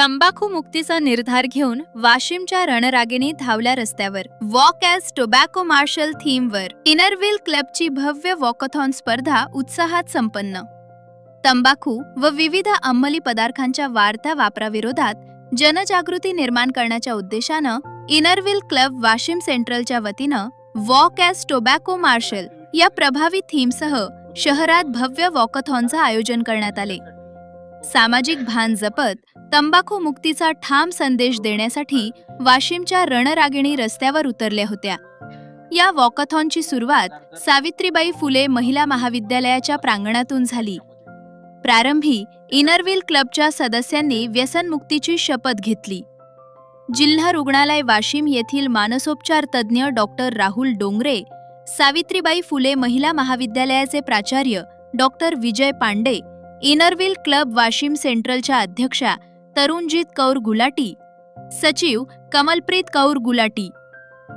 तंबाखू मुक्तीचा निर्धार घेऊन वाशिमच्या रणरागिणी धावल्या रस्त्यावर. वॉक ॲज टोबॅको मार्शल थीमवर इनरव्हिल क्लबची भव्य वॉकथॉन स्पर्धा उत्साहात संपन्न. तंबाखू व विविध अंमली पदार्थांच्या वाढत्या वापराविरोधात जनजागृती निर्माण करण्याच्या उद्देशानं इनरव्हिल क्लब वाशिम सेंट्रलच्या वतीनं वॉक ॲज टोबॅको मार्शल या प्रभावी थीमसह शहरात भव्य वॉकथॉनचं आयोजन करण्यात आले. सामाजिक भान जपत तंबाखू मुक्तीचा ठाम संदेश देण्यासाठी वाशिमच्या रणरागिणी रस्त्यावर उतरल्या होत्या. या वॉकथॉनची सुरुवात सावित्रीबाई फुले महिला महाविद्यालयाच्या प्रांगणातून झाली. प्रारंभी इनरव्हील क्लबच्या सदस्यांनी व्यसनमुक्तीची शपथ घेतली. जिल्हा रुग्णालय वाशिम येथील मानसोपचार तज्ज्ञ डॉक्टर राहुल डोंगरे सावित्रीबाई फुले महिला महाविद्यालयाचे प्राचार्य doctor Vijay Pande Inner Wheel club Washim सेंट्रलच्या अध्यक्षा तरुणजीत कौर गुलाटी सचिव कमलप्रीत कौर गुलाटी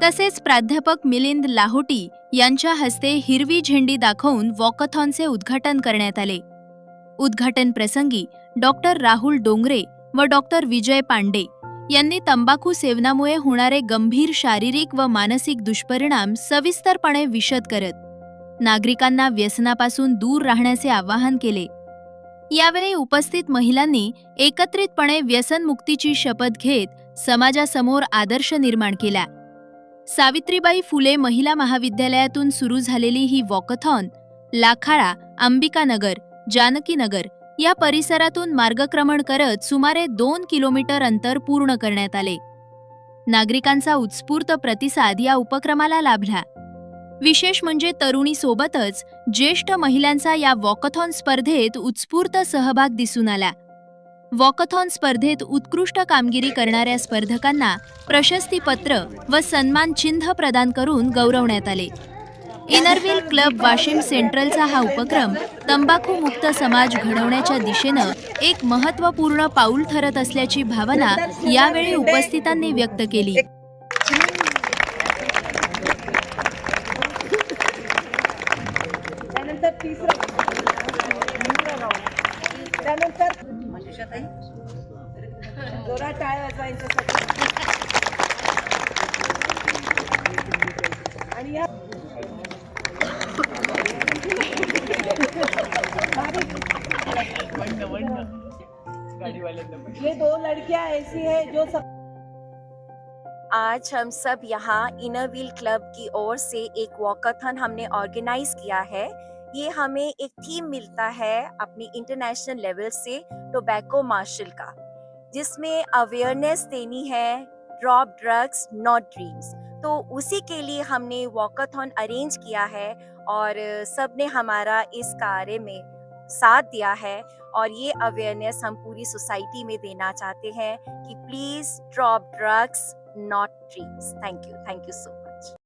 तसेच प्राध्यापक मिलिंद लाहोटी यांच्या हस्ते हिरवी झेंडी दाखवून वॉकथॉनचे उद्घाटन करण्यात आले. उद्घाटन प्रसंगी डॉक्टर राहुल डोंगरे व डॉक्टर विजय पांडे यांनी तंबाखू सेवनामुळे होणारे गंभीर शारीरिक व मानसिक दुष्परिणाम सविस्तरपणे विशद करत नागरिकांना व्यसनापासून दूर राहण्याचे आवाहन केले. यावेळी उपस्थित महिलांनी एकत्रितपणे व्यसनमुक्तीची शपथ घेत समाजासमोर आदर्श निर्माण केला. सावित्रीबाई फुले महिला महाविद्यालयातून सुरू झालेली ही वॉकथॉन लाखाळा अंबिकानगर जानकीनगर या परिसरातून मार्गक्रमण करत सुमारे दोन किलोमीटर अंतर पूर्ण करण्यात आले. नागरिकांचा उत्स्फूर्त प्रतिसाद या उपक्रमाला लाभला. विशेष म्हणजे तरुणीसोबतच ज्येष्ठ महिलांचा या वॉकथॉन स्पर्धेत उत्स्फूर्त सहभाग दिसून आला. वॉकथॉन स्पर्धेत उत्कृष्ट कामगिरी करणाऱ्या स्पर्धकांना प्रशस्तीपत्र व सन्मान चिन्ह प्रदान करून गौरवण्यात आले. इनरव्हिल क्लब वाशिम सेंट्रलचा हा उपक्रम तंबाखू मुक्त समाज घडवण्याच्या दिशेनं एक महत्त्वपूर्ण पाऊल ठरत असल्याची भावना यावेळी उपस्थितांनी व्यक्त केली. त्यानंतर ये दो लड़कियाँ ऐसी है जो सब आज हम सब यहाँ इनर व्हील क्लब की ओर से एक वॉकाथन हमने ऑर्गेनाइज किया है। ये हमें एक थीम मिलता है अपनी इंटरनेशनल लेवल से टोबैको मार्शल का, जिसमें अवेयरनेस देनी है, ड्रॉप ड्रग्स नॉट ड्रीम्स तो उसी के लिए हमने वॉकाथन अरेंज किया है और सबने हमारा इस कार्य में साथ दिया है और ये अवेयरनेस हम पूरी सोसाइटी में देना चाहते हैं कि please drop drugs not dreams thank you thank you so much.